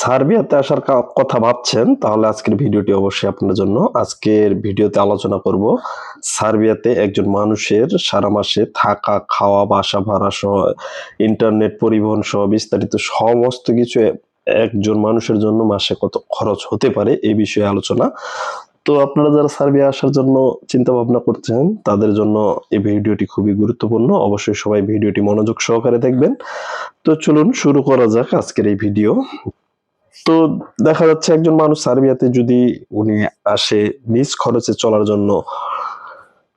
সার্বিয়াতে আসার কথা ভাবছেন, তাহলে আজকের ভিডিওটি অবশ্যই আপনার জন্য। আজকের ভিডিওতে আলোচনা করব সার্বিয়াতে একজন মানুষের সারা মাসে থাকা, খাওয়া, বাসা ভাড়া সহ, ইন্টারনেট পরিবহন সহ বিস্তারিত সমস্ত কিছু একজন মানুষের জন্য মাসে কত খরচ হতে পারে এই বিষয়ে আলোচনা। তো আপনারা যারা সার্বিয়া আসার জন্য চিন্তা ভাবনা করছেন, তাদের জন্য এই ভিডিওটি খুবই গুরুত্বপূর্ণ। অবশ্যই সবাই ভিডিওটি মনোযোগ সহকারে দেখবেন। তো চলুন শুরু করা যাক আজকের এই ভিডিও। তো দেখা যাচ্ছে একজন মানুষ সার্বিয়াতে যদি উনি আসে নিজ খরচে চলার জন্য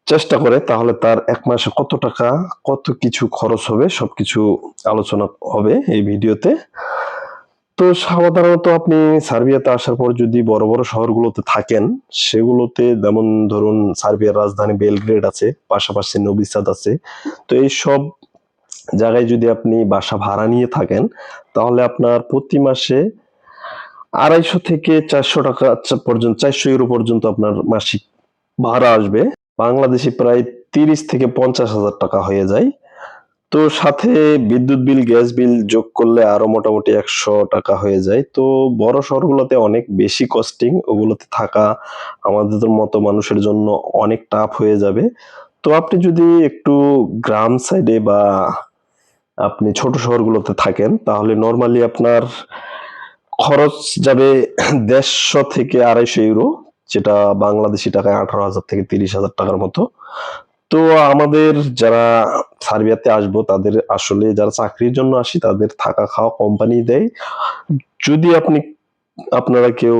চেষ্টা করে, তাহলে তার এক মাসে কত টাকা, কত কিছু খরচ হবে, সবকিছু আলোচনা হবে এই ভিডিওতে। তো সাধারণত আপনি সার্বিয়াতে আসার পর যদি বড় বড় শহরগুলোতে থাকেন, সেগুলোতে যেমন ধরুন সার্বিয়ার রাজধানী বেলগ্রেড আছে, পাশাপাশি নবিসাদ আছে, তো এই সব জায়গায় যদি আপনি বাসা ভাড়া নিয়ে থাকেন, তাহলে আপনার প্রতি মাসে আড়াইশো থেকে চারশো টাকা পর্যন্ত, চারশো ইউরো পর্যন্ত আপনার মাসিক ভাড়া আসবে। বাংলাদেশে প্রায় তিরিশ থেকে পঞ্চাশ হাজার টাকা হয়ে যায়। তো সাথে বিদ্যুৎ বিল, গ্যাস বিল যোগ করলে আরও মোটামুটি একশো টাকা হয়ে যায়। তো বড় শহরগুলোতে অনেক বেশি কস্টিং ওগুলোতে থাকা আমাদের মতো মানুষের জন্য অনেক টাফ হয়ে যাবে। তো আপনি যদি একটু গ্রাম সাইডে বা আপনি ছোট শহরগুলোতে থাকেন, তাহলে নর্মালি আপনার খরচ যাবে দেড়শো থেকে আড়াইশো ইউরো, যেটা বাংলাদেশি টাকায় আঠারো হাজার থেকে তিরিশ হাজার টাকার মতো। তো আমাদের যারা সার্বিয়াতে আসব, তাদের আসলে যারা চাকরির জন্য আসি, তাদের থাকা খাওয়া কোম্পানি দেয়। যদি আপনি, আপনারা কেউ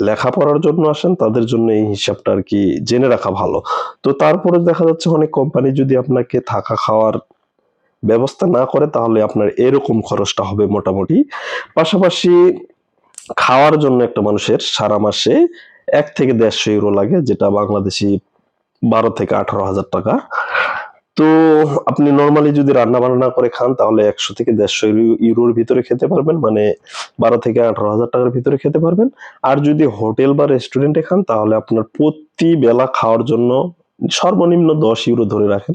লেখাপড়ার জন্য আসেন, তাদের জন্য এই হিসাবটা আর কি জেনে রাখা ভালো। তো তারপরে দেখা যাচ্ছে অনেক কোম্পানি যদি আপনাকে থাকা খাওয়ার ব্যবস্থা না করে, তাহলে আপনার এরকম খরচটা হবে মোটামুটি। পাশাপাশি খাওয়ার জন্য একটা মানুষের সারা মাসে এক থেকে দেড়শো ইউরো লাগে, যেটা বাংলাদেশি বারো থেকে আঠারো হাজার টাকা। তো আপনি নর্মালি যদি রান্না বান্না করে খান, তাহলে একশো থেকে দেড়শো ইউরোর ভিতরে খেতে পারবেন মানে বারো থেকে আঠারো হাজার টাকার ভিতরে খেতে পারবেন। আর যদি হোটেল বা রেস্টুরেন্টে খান, তাহলে আপনার প্রতি বেলা খাওয়ার জন্য সর্বনিম্ন দশ ইউরো ধরে রাখেন।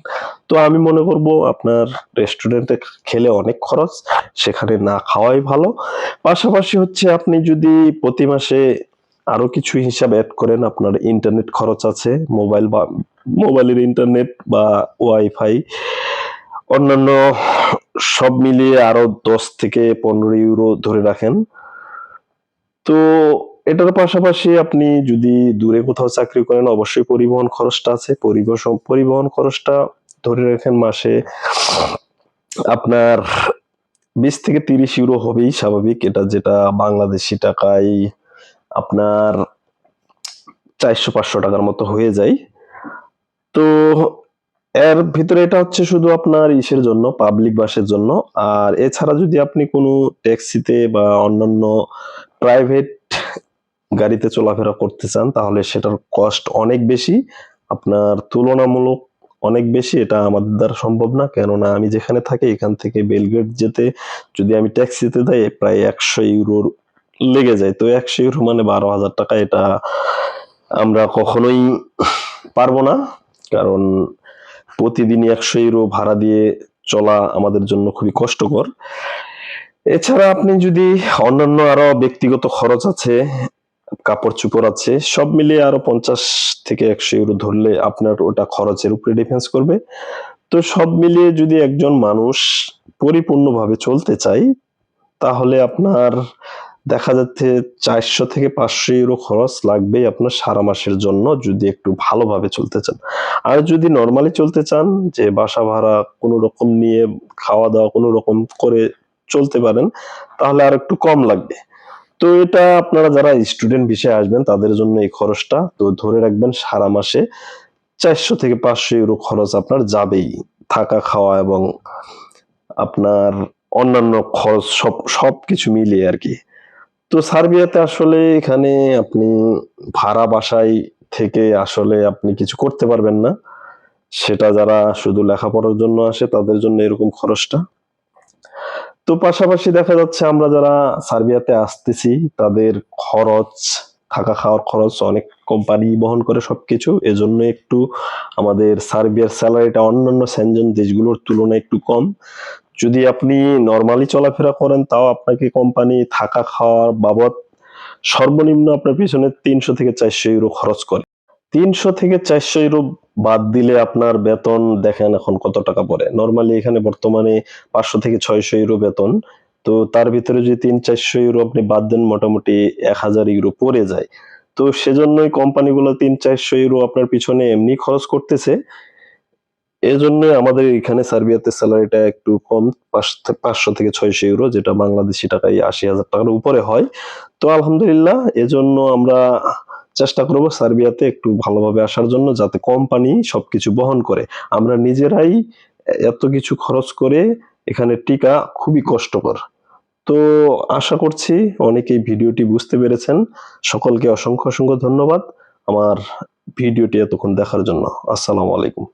তো আমি মনে করব আপনার রেস্টুরেন্টে খেলে অনেক খরচ, সেখানে না খাওয়াই ভালো। পাশাপাশি হচ্ছে আপনি যদি প্রতি মাসে আরও কিছু হিসাব অ্যাড করেন, আপনার ইন্টারনেট খরচ আছে মোবাইল বা মোবাইলের ইন্টারনেট বা ওয়াইফাই অন্যান্য সব মিলিয়ে আরও দশ থেকে পনেরো ইউরো ধরে রাখেন। তো এটার পাশাপাশি আপনি যদি দূরে কোথাও চাকরি করেন, অবশ্যই পরিবহন খরচটা আছে। পরিবহন পরিবহন খরচটা ধরে রাখেন মাসে আপনার বিশ থেকে তিরিশ ইউরো হবেই স্বাভাবিক। এটা যেটা বাংলাদেশি টাকায় আপনার চারশো, পাঁচশো টাকার মতো হয়ে যায়। তো এর ভিতরে এটা হচ্ছে শুধু আপনার ইসের জন্য পাবলিক বাসের জন্য। আর এছাড়া যদি আপনি কোনো ট্যাক্সিতে বা অন্যান্য প্রাইভেট গাড়িতে চলাফেরা করতে চান, তাহলে সেটার কস্ট অনেক বেশি। আপনার তুলনামূলক অনেক বেশি, এটা আমাদের দ্বারা সম্ভব না। কেননা আমি যেখানে থাকি, এখান থেকে বেলগেট যেতে যদি আমি ট্যাক্সিতে যাই, প্রায় একশো ইউরোর লেগে যায়। তো একশো ইউরো মানে বারো হাজার টাকা, এটা আমরা কখনোই পারব না। কারণ প্রতিদিনই একশো ইউরো ভাড়া দিয়ে চলা আমাদের জন্য খুবই কষ্টকর। এছাড়া আপনি যদি অন্যান্য আরও ব্যক্তিগত খরচ আছে কাপড় চোপড় আছে, সব মিলিয়ে আরও পঞ্চাশ থেকে একশো ইউরো ধরলে আপনার ওটা খরচের উপরে ডিফেন্স করবে। তো সব মিলিয়ে যদি একজন মানুষ পরিপূর্ণভাবে চলতে চায়, তাহলে আপনার দেখা যাচ্ছে চারশো থেকে পাঁচশো ইউরো খরচ লাগবেই আপনার সারা মাসের জন্য যদি একটু ভালোভাবে চলতে চান। আর যদি নর্মালি চলতে চান, যে বাসা ভাড়া কোনো রকম নিয়ে খাওয়া দাওয়া কোনো রকম করে চলতে পারেন, তাহলে আর একটু কম লাগবে। তো এটা আপনারা যারা স্টুডেন্ট বিষয়ে আসবেন, তাদের জন্য এই খরচটা, তো ধরে রাখবেন সারা মাসে চারশো থেকে পাঁচশো ইউরো খরচ আপনার যাবেই। থাকা, খাওয়া এবং আপনার অন্যান্য খরচ সব সব কিছু মিলিয়ে আর কি। তো সার্বিয়াতে আসলে এখানে আপনি ভাড়া বাসায় থেকে আসলে আপনি কিছু করতে পারবেন না। সেটা যারা শুধু লেখাপড়ার জন্য আসে, তাদের জন্য এরকম খরচটা। তো পাশাপাশি দেখা যাচ্ছে আমরা যারা সার্বিয়াতে আসতেছি, তাদের খরচ, থাকা খাওয়ার খরচ অনেক কোম্পানি বহন করে সবকিছু। এজন্য একটু আমাদের সার্বিয়ার স্যালারিটা অন্যান্য স্যানজন দেশগুলোর তুলনায় একটু কম। যদি আপনি নর্মালি চলাফেরা করেন, তাও আপনাকে কোম্পানি থাকা খাওয়ার বাবদ সর্বনিম্ন আপনার পিছনে তিনশো থেকে চারশো ইউরো খরচ করে। তিনশো থেকে চারশো ইউরো বাদ দিলে আপনার বেতন দেখেন এখন কত টাকা পড়ে। নর্মালি এখানে বর্তমানে পাঁচশো থেকে ছয়শো ইউরো বেতন। তো তার ভিতরে যদি তিন চারশো ইউরো আপনি বাদ দেন, মোটামুটি এক হাজার ইউরো পড়ে যায়। তো সেজন্যই কোম্পানিগুলো তিন চারশো ইউরো আপনার পিছনে এমনি খরচ করতেছে। এজন্য আমাদের এখানে সার্বিয়াতে স্যালারিটা একটু কম, পাঁচ- পাঁচশো থেকে ছয়শো ইউরো যেটা বাংলাদেশি টাকায় আশি হাজার টাকার উপরে হয়। তো আলহামদুলিল্লাহ, এজন্য আমরা চেষ্টা করব সার্বিয়াতে একটু ভালোভাবে আসার জন্য যাতে কোম্পানি সবকিছু বহন করে। আমরা নিজেরাই এত কিছু খরচ করে এখানে টিকা খুবই কষ্টকর। তো আশা করছি অনেকেই ভিডিওটি বুঝতে পেরেছেন। সকলকে অসংখ্য অসংখ্য ধন্যবাদ আমার ভিডিওটি এতক্ষণ দেখার জন্য। আসসালামু আলাইকুম।